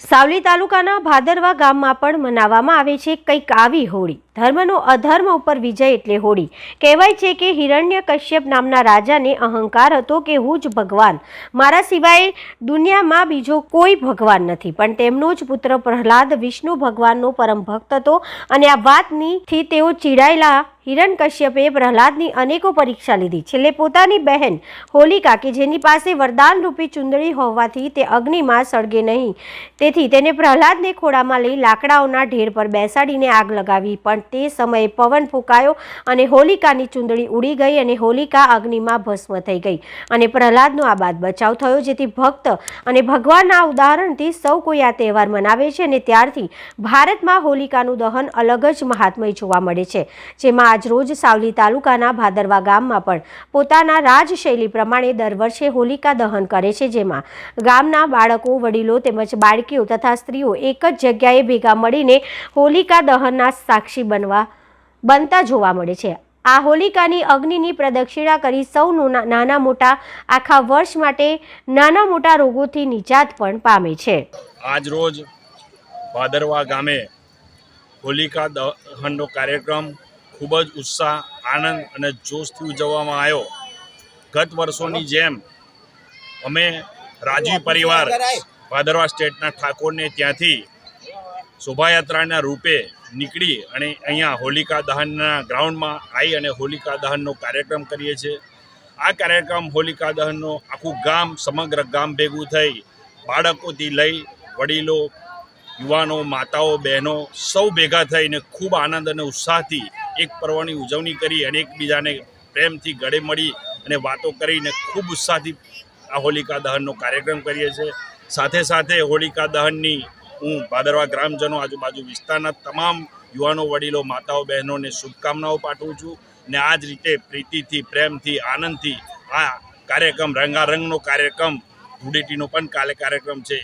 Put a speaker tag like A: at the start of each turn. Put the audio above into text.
A: સાવલી તાલુકાના ભાદરવા ગામમાં પણ મનાવવામાં આવે છે કંઈક આવી હોળી. ધર્મનો અધર્મ ઉપર વિજય એટલે હોળી. કહેવાય છે કે હિરણ્ય કશ્યપ નામના રાજાને અહંકાર હતો કે હું જ ભગવાન. મારા સિવાય દુનિયામાં બીજો કોઈ ભગવાન નથી. પણ તેમનો જ પુત્ર પ્રહલાદ વિષ્ણુ ભગવાનનો પરમ ભક્ત હતો અને આ વાતનીથી તેઓ ચીડાયેલા હિરણ કશ્યપે પ્રહલાદની અનેકો પરીક્ષા લીધી. છેલ્લે પોતાની બહેન હોલિકા કે જેની પાસે વરદાન રૂપી ચુંદડી હોવાથી તે અગ્નિમાં સળગે નહીં. તેથી તેને પ્રહલાદને ખોળામાં લઈ લાકડાઓના ઢેર પર બેસાડીને આગ લગાવી. પણ તે સમયે પવન ફૂંકાયો અને હોલિકાની ચુંદડી ઉડી ગઈ અને હોલિકા અગ્નિમાં ભસ્મ થઈ ગઈ. અને પ્રહલાદનો આ બાદ બચાવ થયો, જેથી ભક્ત અને ભગવાનના ઉદાહરણથી સૌ કોઈ આ તહેવાર મનાવે છે અને ત્યારથી ભારતમાં હોલિકાનું દહન અલગ જ મહાત્મય જોવા મળે છે. જેમાં આજરોજ સાવલી તાલુકાના ભાદરવા ગામમાં પણ પોતાના રાજશૈલી પ્રમાણે દર વર્ષે હોલિકા દહન કરે છે, જેમાં ગામના બાળકો, વડીલો તેમજ બાળકીઓ તથા સ્ત્રીઓ એક જ જગ્યાએ ભેગા મળીને હોલિકા દહનના સાક્ષી બનવા બનતા જોવા મળે છે. આ હોલિકાની અગ્નિની પ્રદક્ષિણા કરી સૌનું નાના મોટા આખા વર્ષ માટે નાના મોટા રોગોથી નિજાત પણ પામે છે.
B: આજ રોજ ભાદરવા ગામે હોલિકા દહનનો કાર્યક્રમ ખૂબ જ ઉત્સાહ આનંદ અને જોશથી ઉજવવામાં આવ્યો. ગત વર્ષોની જેમ અમે રાજીવ પરિવાર ભાદરવા સ્ટેટના ઠાકોરને ત્યાંથી શોભાયાત્રાના રૂપે નીકળી અને અહીંયા હોલિકા દહનના ગ્રાઉન્ડમાં આવી અને હોલિકા દહનનો કાર્યક્રમ કરીએ છીએ. આ કાર્યક્રમ હોલિકા દહનનો આખું ગામ, સમગ્ર ગામ ભેગું થઈ બાળકોથી લઈ વડીલો, યુવાનો, માતાઓ, બહેનો સૌ ભેગા થઈને ખૂબ આનંદ અને ઉત્સાહથી એક પર્વની ઉજવણી કરી અને એકબીજાને પ્રેમથી ગળે મળી અને વાતો કરીને ખૂબ ઉત્સાહથી આ હોલિકા દહનનો કાર્યક્રમ કરીએ છીએ. સાથે સાથે હોલિકા દહનની હું ભાદરવા ગ્રામજનો આજુબાજુ વિસ્તારના તમામ યુવાનો, વડીલો, માતાઓ, બહેનોને શુભકામનાઓ પાઠવું છું ને આ જ રીતે પ્રીતિથી, પ્રેમથી, આનંદથી આ કાર્યક્રમ રંગારંગનો કાર્યક્રમ ધૂળેટીનો પણ કાલે કાર્યક્રમ છે.